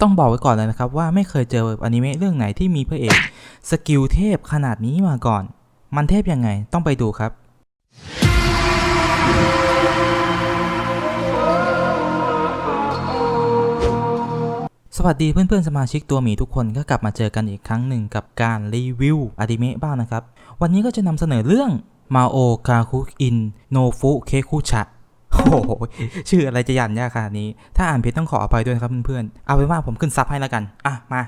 ต้องบอกไว้ก่อนเลยนะครับว่าไม่เคยเจออนิเมะเรื่องไหนที่มีพระเอกสกิลเทพขนาดนี้มาก่อน มันเทพยังไงต้องไปดูครับสวัสดีเพื่อนๆสมาชิกตัวหมีทุกคนก็กลับมาเจอกันอีกครั้งหนึ่งกับการรีวิวอนิเมะบ้างนะครับ วันนี้ก็จะนำเสนอเรื่องมาโอกาคุอินโนฟุเคคุชะ โอ้โหชื่ออะไรจะยันยากขนาดนี้ ถ้าอ่านผิดต้องขออภัยด้วยครับเพื่อนๆ เอาเป็นว่าผมขึ้นซับให้แล้วกัน อะ มา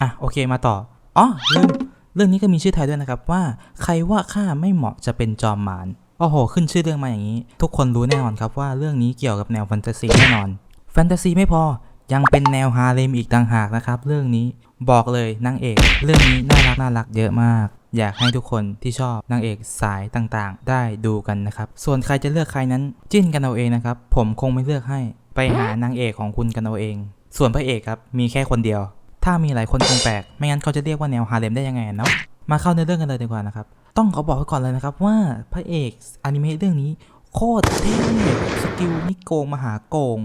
อะ โอเคมาต่อ อ๋อลืมเรื่องนี้ก็มีชื่อไทยด้วยนะครับว่าใครว่าข้าไม่เหมาะจะเป็นจอมมารโอ้โห ขึ้นชื่อเรื่องมาอย่างนี้ ทุกคนรู้แน่นอนครับว่าเรื่องนี้เกี่ยวกับแนวแฟนตาซีแน่นอน แฟนตาซีไม่พอยังเป็นแนวฮาเลมอีกต่างหากนะครับ เรื่องนี้บอกเลยนางเอก เรื่องนี้น่ารักน่ารักเยอะมาก อยากให้ทุกคนที่ชอบนางเอกสายต่างๆ ได้ดูกันนะครับ ส่วนใครจะเลือกใครนั้นจิ้นกันเอาเองนะครับ ผมคงไม่เลือกให้ไปหานางเอกของคุณกันเอาเอง ส่วนพระเอกครับมีแค่คนเดียว ถ้ามีหลายคนคงแปลก ไม่งั้นเขาจะเรียกว่าแนวฮาเลมได้ยังไงเนาะ มาเข้าในเรื่องกันเลยดีกว่านะครับ ต้องขอบอกไว้ก่อนเลยนะครับว่าพระเอกอนิเมะเรื่องนี้โคตรเท่สกิลนี่โกงมหาโกง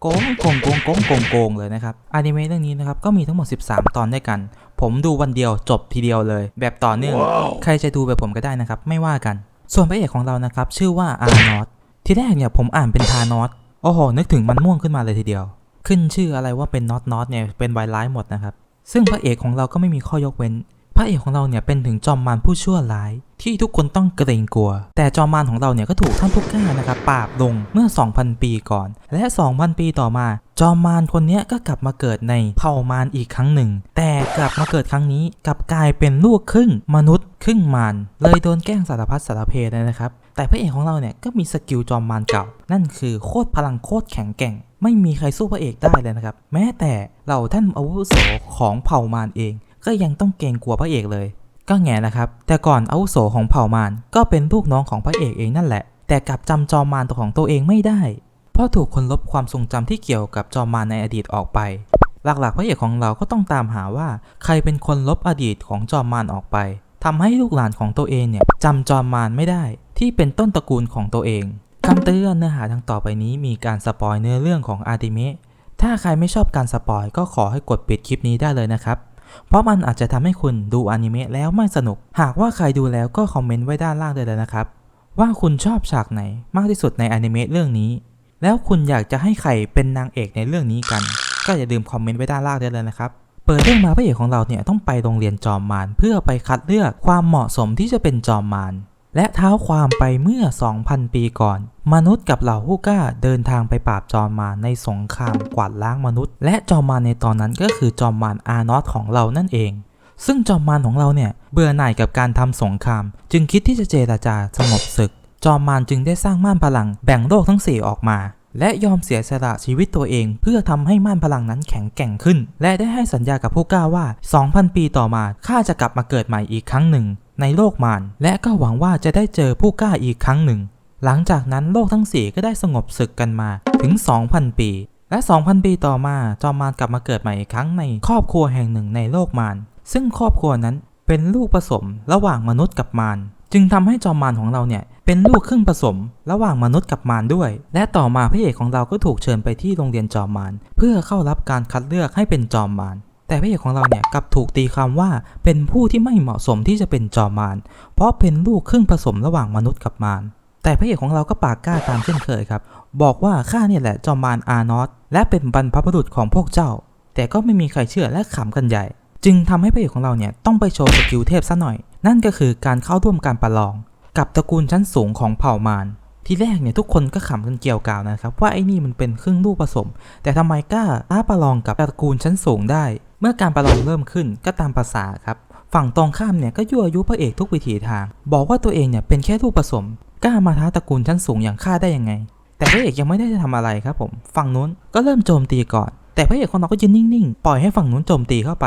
โกงโกงโกงโกงโกงโกงเลยนะครับอนิเมะเรื่องนี้นะครับก็มีทั้งหมด 13 ตอนด้วยกัน ผมดูวันเดียวจบทีเดียวเลย แบบต่อเนื่องใครจะดูแบบผมก็ได้นะครับ ไม่ว่ากัน ส่วนพระเอกของเรานะครับ ชื่อว่าอานอตที่แรกเนี่ยผมอ่านเป็นทานอตโอ้โห นึกถึงมันม่วงขึ้นมาเลยทีเดียว ขึ้นชื่ออะไรว่าเป็นน็อตน็อตเนี่ยเป็นไวไลท์หมดนะครับ ซึ่งพระเอกของเราก็ไม่มีข้อยกเว้น พระเอกของเราเนี่ยเป็นถึงจอมมารผู้ชั่วร้าย ที่ทุกคนต้องเกรงกลัว แต่จอมมารของเราเนี่ยก็ถูกท่านผู้กล้านะครับปราบลงเมื่อ 2,000 ปีก่อน และ 2,000 ปีต่อมา จอมมารคนนี้ก็กลับมาเกิดในเผ่ามารอีกครั้งหนึ่ง แต่กลับมาเกิดครั้งนี้กลับกลายเป็นลูกครึ่งมนุษย์ครึ่งมารเลยโดนแกล้งสารพัดสารเพเลยนะครับแต่พระเอกของเราเนี่ยก็มีสกิลจอมมารเก่า นั่นคือโคตรพลังโคตรแข็งแกร่ง ไม่มีใครสู้พระเอกได้เลยนะครับ แม้แต่เหล่าท่านอาวุโสของเผ่ามารเอง ก็ยังต้องเกรงกลัวพระเอกเลย ก็แง่นะครับ แต่ก่อนอาวุโสของเผ่ามารก็เป็นลูกน้องของพระเอกเองนั่นแหละ แต่กลับจำจอมมารตัวของตัวเองไม่ได้ เพราะถูกคนลบความทรงจำที่เกี่ยวกับจอมมารในอดีตออกไป หลักๆ พระเอกของเราก็ต้องตามหาว่า ใครเป็นคนลบอดีตของจอมมารออกไปทำให้ลูกหลานของตัวเองเนี่ยจำจอมมารไม่ได้ ที่เป็นต้นตระกูลของตัวเองคำเตือนเนื้อหาดังต่อไปนี้มีการสปอยเนื้อเรื่องของอาร์ติเมะถ้าใครไม่ชอบการสปอยก็ขอให้กดปิดคลิปนี้ได้เลยนะครับ เพราะมันอาจจะทำให้คุณดูอนิเมะแล้วไม่สนุก หากว่าใครดูแล้วก็คอมเมนต์ไว้ด้านล่างได้เลยนะครับ ว่าคุณชอบฉากไหนมากที่สุดในอนิเมะเรื่องนี้ แล้วคุณอยากจะให้ใครเป็นนางเอกในเรื่องนี้กัน ก็อย่าลืมคอมเมนต์ไว้ด้านล่างได้เลยนะครับเปิดเรื่องมาพระเอกของเราเนี่ยต้องไปโรงเรียนจอมมารเพื่อไปคัดเลือกความเหมาะสมที่จะเป็นจอมมาร และเท้าความไปเมื่อ 2,000 ปีก่อน มนุษย์กับเหล่าฮูก้าเดินทางไปปราบจอมมารในสงครามกวาดล้างมนุษย์ และจอมมารในตอนนั้นก็คือจอมมารอานอสของเรานั่นเอง ซึ่งจอมมารของเราเนี่ยเบื่อหน่ายกับการทำสงคราม จึงคิดที่จะเจรจาสงบศึก จอมมารจึงได้สร้างม่านพลังแบ่งโลกทั้ง4ออกมา และยอมเสียสละชีวิตตัวเอง เพื่อทำให้ม่านพลังนั้นแข็งแกร่งขึ้น และได้ให้สัญญากับผู้กล้าว่า 2,000 ปีต่อมาข้าจะกลับมาเกิดใหม่อีกครั้งหนึ่ง ในโลกมารและก็หวังว่าจะได้เจอผู้กล้าอีกครั้งหนึ่ง หลังจากนั้นโลกทั้งสี่ก็ได้สงบศึกกันมาถึง 2,000 ปี และ 2,000 ปีต่อมาจอมมารกลับมาเกิดใหม่อีกครั้งในครอบครัวแห่งหนึ่งในโลกมารซึ่งครอบครัวนั้นเป็นลูกผสมระหว่างมนุษย์กับมาร จึงทำให้จอมมารของเราเนี่ยเป็นลูกครึ่งผสม ระหว่างมนุษย์กับมารด้วย และต่อมาพระเอกของเราก็ถูกเชิญไปที่โรงเรียนจอมมารเพื่อเข้ารับการคัดเลือกให้เป็นจอมมารแต่พระเอกของเราเนี่ยกลับถูกตีความว่าเป็นผู้ที่ไม่เหมาะสมที่จะเป็นจอมมารเพราะเป็นลูกครึ่งผสมระหว่างมนุษย์กับมารแต่พระเอกของเราก็ปากกล้าตามเช่นเคยครับ บอกว่าข้าเนี่ยแหละจอมมารอานอสและเป็นบรรพบุรุษของพวกเจ้า แต่ก็ไม่มีใครเชื่อและขำกันใหญ่ จึงทำให้พระเอกของเราเนี่ยต้องไปโชว์สกิลเทพซะหน่อย นั่นก็คือการเข้าร่วมการประลอง กับตระกูลชั้นสูงของเผ่ามารทีแรกเนี่ยทุกคนก็ขำกันเกี่ยวกาวนะครับ ว่าไอ้นี่มันเป็นครึ่งลูกผสม แต่ทำไมกล้าท้าประลองกับตระกูลชั้นสูงได้ เมื่อการประลองเริ่มขึ้นก็ตามภาษาครับฝั่งตรงข้ามเนี่ยก็ยั่วยุพระเอกทุกวิถีทาง บอกว่าตัวเองเนี่ยเป็นแค่ลูกผสมกล้ามาท้าตระกูลชั้นสูงอย่างข้าได้ยังไง แต่พระเอกยังไม่ได้ทำอะไรครับผมฝั่งนู้นก็เริ่มโจมตีก่อน แต่พระเอกของเราก็ยืนนิ่งๆ ปล่อยให้ฝั่งนู้นโจมตีเข้าไป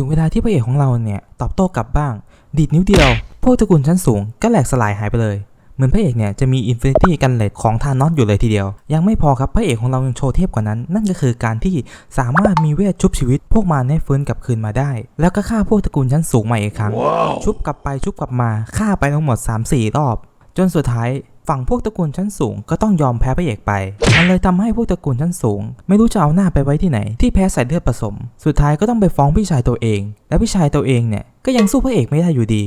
ถึงเวลาที่พระเอกของเราเนี่ยตอบโต้กลับบ้าง ดีดนิ้วเดียว พวกตระกูลชั้นสูงก็แหลกสลายหายไปเลย เหมือนพระเอกเนี่ยจะมีอินฟินิตี้กันเลดของธานอสอยู่เลยทีเดียว ยังไม่พอครับพระเอกของเรายังโชว์เทพกว่านั้น นั่นก็คือการที่สามารถมีเวทชุบชีวิต พวกมารให้ฟื้นกลับคืนมาได้ แล้วก็ฆ่าพวกตระกูลชั้นสูงใหม่อีกครั้งชุบกลับไปชุบกลับมาฆ่าไปทั้งหมด 3-4 รอบ จนสุดท้าย ฝั่งพวกตระกูลชั้นสูงก็ต้องยอมแพ้พระเอกไป มันเลยทำให้พวกตระกูลชั้นสูง ไม่รู้จะเอาหน้าไปไว้ที่ไหน ที่แพ้สายเลือดผสม สุดท้ายก็ต้องไปฟ้องพี่ชายตัวเอง และพี่ชายตัวเองเนี่ยก็ยังสู้พระเอกไม่ได้อยู่ดี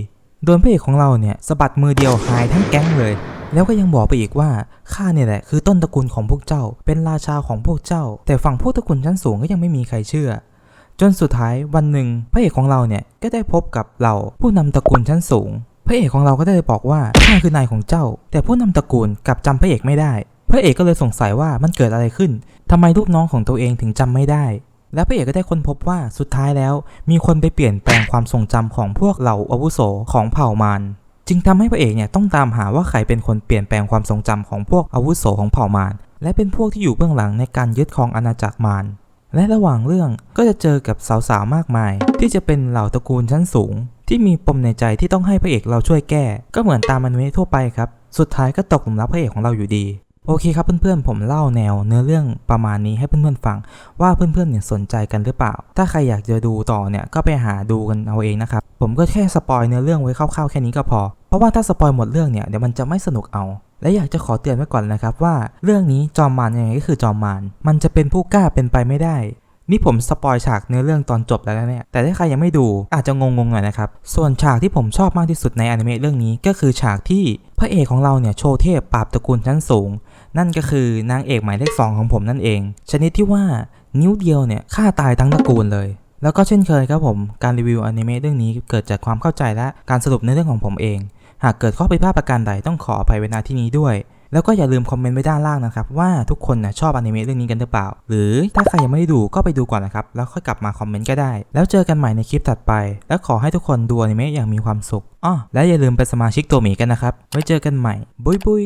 โดนพระเอกของเราเนี่ยสะบัดมือเดียวหายทั้งแก๊งเลย แล้วก็ยังบอกไปอีกว่าข้าเนี่ยแหละคือต้นตระกูลของพวกเจ้า เป็นราชาของพวกเจ้า แต่ฝั่งพวกตระกูลชั้นสูงก็ยังไม่มีใครเชื่อจนสุดท้ายวันหนึ่งพระเอกของเราเนี่ยก็ได้พบกับเราผู้นำตระกูลชั้นสูง พระเอกของเราก็ได้บอกว่าข้าคือนายของเจ้า แต่ผู้นำตระกูลกลับจำพระเอกไม่ได้ พระเอกก็เลยสงสัยว่ามันเกิดอะไรขึ้นทำไมลูกน้องของตัวเองถึงจำไม่ได้ แล้วพระเอกก็ได้ค้นพบว่าสุดท้ายแล้ว มีคนไปเปลี่ยนแปลงความทรงจำของพวกเหล่าอาวุโสของเผ่ามารจึงทำให้พระเอกเนี่ยต้องตามหาว่าใครเป็นคนเปลี่ยนแปลงความทรงจำของพวกอาวุโสของเผ่ามารและเป็นพวกที่อยู่เบื้องหลังในการยึดครองอาณาจักรมารและระหว่างเรื่องก็จะเจอกับสาวๆมากมาย ที่จะเป็นเหล่าตระกูลชั้นสูง ที่มีปมในใจที่ต้องให้พระเอกเราช่วยแก้ ก็เหมือนตามอนิเมะทั่วไปครับ สุดท้ายก็ตกหลุมรักพระเอกของเราอยู่ดี โอเคครับเพื่อนๆ ผมเล่าแนวเนื้อเรื่องประมาณนี้ให้เพื่อนๆฟัง ว่าเพื่อนๆเนี่ยสนใจกันหรือเปล่า ถ้าใครอยากจะดูต่อเนี่ยก็ไปหาดูกันเอาเองนะครับ ผมก็แค่สปอยเนื้อเรื่องไว้คร่าวๆแค่นี้ก็พอ เพราะว่าถ้าสปอยหมดเรื่องเนี่ยเดี๋ยวมันจะไม่สนุกเอาและอยากจะขอเตือนไว้ก่อนนะครับว่า เรื่องนี้จอมมารยังไงก็คือจอมมารมันจะเป็นผู้กล้าเป็นไปไม่ได้ นี่ผมสปอยฉากเนื้อเรื่องตอนจบแล้วนะเนี่ย แต่ถ้าใครยังไม่ดูอาจจะงงๆหน่อยนะครับ ส่วนฉากที่ผมชอบมากที่สุดในอนิเมะเรื่องนี้ก็คือฉากที่พระเอกของเราเนี่ยโชว์เทพปราบตระกูลชั้นสูง นั่นก็คือนางเอกหมายเลขสองของผมนั่นเอง ชนิดที่ว่านิ้วเดียวเนี่ยฆ่าตายทั้งตระกูลเลยแล้วก็เช่นเคยครับผม การรีวิวอนิเมะเรื่องนี้เกิดจากความเข้าใจและการสรุปในเรื่องของผมเอง หากเกิดข้อผิดพลาดประการใดต้องขออภัยไว้ณที่นี้ด้วย แล้วก็อย่าลืมคอมเมนต์ไว้ด้านล่างนะครับว่าทุกคนนะชอบอนิเมะเรื่องนี้กันหรือเปล่า หรือถ้าใครยังไม่ได้ดูก็ไปดูก่อนนะครับแล้วค่อยกลับมาคอมเมนต์ก็ได้ แล้วเจอกันใหม่ในคลิปถัดไป แล้วขอให้ทุกคนดูอนิเมะอย่างมีความสุขอ้อและอย่าลืมเป็นสมาชิกตัวหมีกันนะครับไว้เจอกันใหม่บุยบุย